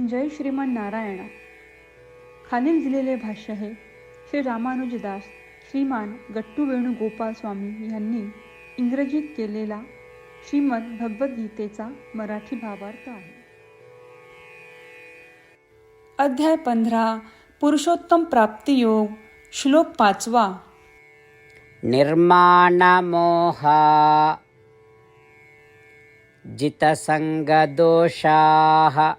जय श्रीमान नारायणा. खालील दिलेले भाष्य हे श्री रामानुजदास श्रीमान गट्टू वेणुगोपाल स्वामी यांनी इंग्रजीत केलेला श्रीमद भगवद्गीतेचा मराठी भावार्थ आहे. अध्याय पंधरा पुरुषोत्तम प्राप्तियोग श्लोक पाचवा. निर्माणमोहा जितसङ्गदोषाः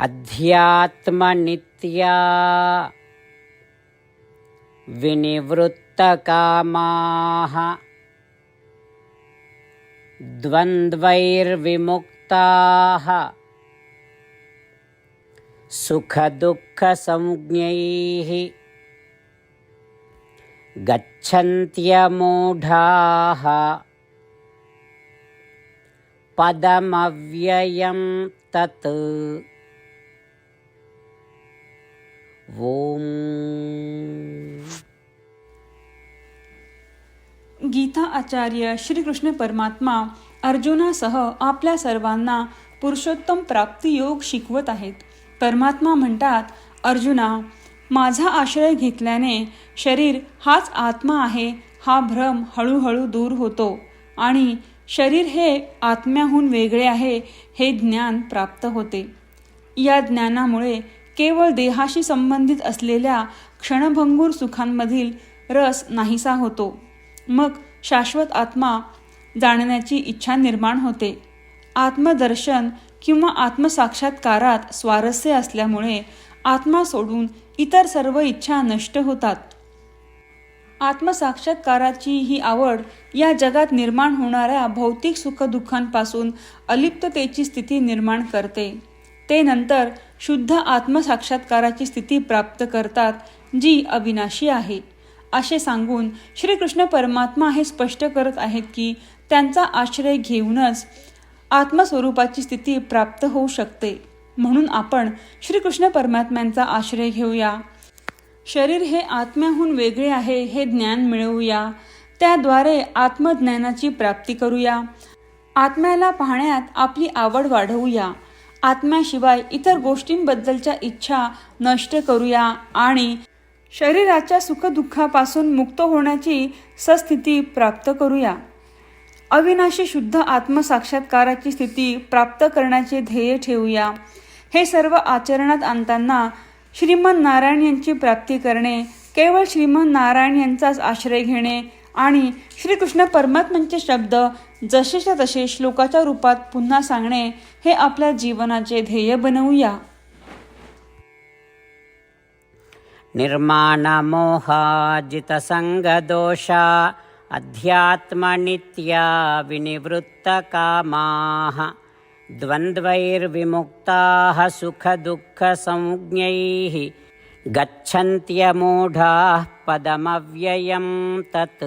अध्यात्मनित्या विनिवृत्तकामाः द्वन्द्वैर्विमुक्ताः सुखदुःखसंज्ञैः गच्छन्त्यमूढाः पदमव्ययं तत् गीता आचार्य श्रीकृष्ण परमात्मा अर्जुनासह आपल्या सर्वांना पुरुषोत्तम प्राप्ती योग शिकवत आहेत. परमात्मा म्हणतात अर्जुना माझा आश्रय घेतल्याने शरीर हाच आत्मा आहे हा भ्रम हळूहळू दूर होतो आणि शरीर हे आत्म्याहून वेगळे आहे हे ज्ञान प्राप्त होते. या ज्ञानामुळे केवळ देहाशी संबंधित असलेल्या क्षणभंगूर सुखांमधील रस नाहीसा होतो. मग शाश्वत आत्मा जाणण्याची इच्छा निर्माण होते. आत्मदर्शन किंवा आत्मसाक्षात्कारात स्वारस्य असल्यामुळे आत्मा सोडून इतर सर्व इच्छा नष्ट होतात. आत्मसाक्षात्काराची ही आवड या जगात निर्माण होणाऱ्या भौतिक सुखदुःखांपासून अलिप्ततेची स्थिती निर्माण करते. ते नंतर शुद्ध आत्मसाक्षात्काराची स्थिती प्राप्त करतात जी अविनाशी आहे. असे सांगून श्रीकृष्ण परमात्मा हे स्पष्ट करत आहेत की त्यांचा आश्रय घेऊनच आत्मस्वरूपाची स्थिती प्राप्त होऊ शकते. म्हणून आपण श्रीकृष्ण परमात्म्यांचा आश्रय घेऊया. शरीर हे आत्म्याहून वेगळे आहे हे ज्ञान मिळवूया. त्याद्वारे आत्मज्ञानाची प्राप्ती करूया. आत्म्याला पाहण्यात आपली आवड वाढवूया. आत्म्याशिवाय इतर गोष्टींबद्दलच्या इच्छा नष्ट करूया आणि शरीराच्या सुखदुःखापासून मुक्त होण्याची सस्थिती प्राप्त करूया. अविनाशी शुद्ध आत्मसाक्षात्काराची स्थिती प्राप्त करण्याचे ध्येय ठेवूया. हे सर्व आचरणात आणताना श्रीमन नारायण यांची प्राप्ती करणे केवळ श्रीमन नारायण यांचाच आश्रय घेणे आणि श्रीकृष्ण परमात्म्यांचे शब्द जसेच्या तसे श्लोकाच्या रूपात पुन्हा सांगणे हे आपल्या जीवनाचे ध्येय बनवूया. निर्माणमोहाजितसङ्गदोषा अध्यात्मनित्या विनिवृत्तकामाः द्वन्द्वैर्विमुक्ताः सुखदुःखसंज्ञैः गच्छन्त्यमूढाः पदमव्ययं तत्।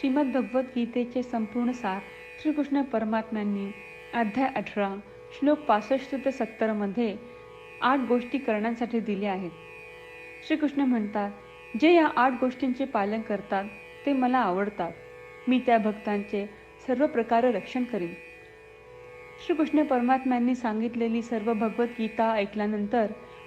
श्रीमद्भगवद्गीतेचे संपूर्ण सार श्रीकृष्ण परमात्म्यांनी अध्याय अठरा श्लोक पासष्ट ते सत्तरमध्ये आठ गोष्टी करण्यासाठी दिल्या आहेत. श्रीकृष्ण म्हणतात जे या आठ गोष्टींचे पालन करतात ते मला आवडतात. मी त्या भक्तांचे सर्व प्रकारे रक्षण करीन. श्रीकृष्ण परमात्म्यांनी सांगितलेली सर्व भगवद्गीता ऐकल्यानंतर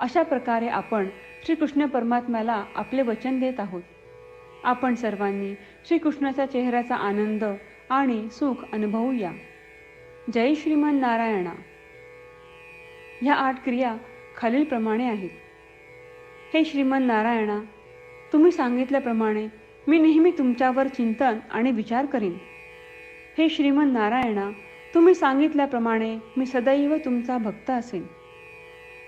अशा प्रकारे आपण श्रीकृष्ण परमात्म्याला आपले वचन देत आहोत. आपण सर्वांनी श्रीकृष्णाच्या चेहऱ्याचा आनंद आणि सुख अनुभवूया. जय श्रीमन नारायणा ह्या आठ क्रिया खालीलप्रमाणे आहेत. हे श्रीमन नारायणा तुम्ही सांगितल्याप्रमाणे मी नेहमी तुमच्यावर चिंतन आणि विचार करीन. हे श्रीमन नारायणा तुम्ही सांगितल्याप्रमाणे मी सदैव तुमचा भक्त असेन.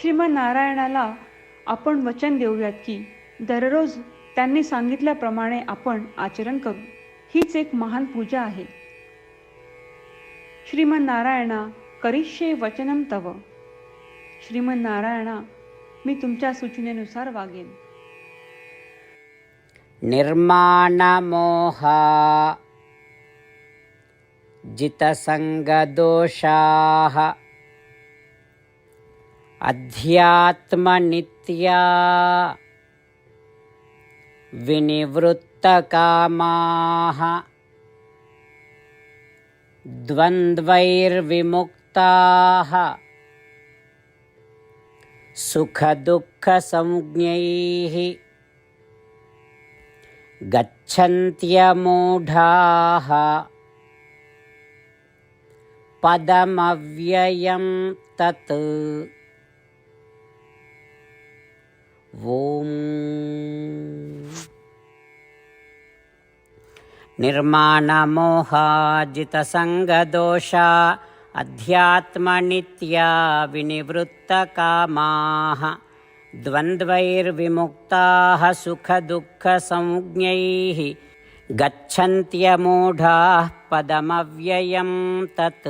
श्रीमनारायणाला आपण वचन देऊयात की दररोज त्यांनी सांगितल्याप्रमाणे आपण आचरण करू. हीच एक महान पूजा आहे. श्रीमनारायणा करिष्ये वचनम तव. श्रीमनारायणा मी तुमच्या सूचनेनुसार वागेन. निर्माणमोहा जितसङ्गदोषाः अध्यात्मनित्या विनिवृत्तकामाः द्वन्द्वैर्विमुक्ताः सुखदुःखसंज्ञैः गच्छन्त्यमूढाः पदमव्ययं तत् ॐ निर्माणमोहाजितसङ्गदोषा अध्यात्मनित्या विनिवृत्तकामाः द्वन्द्वैर्विमुक्ताः सुखदुःखसंज्ञैः गच्छन्त्यमूढाः पदमव्ययं तत्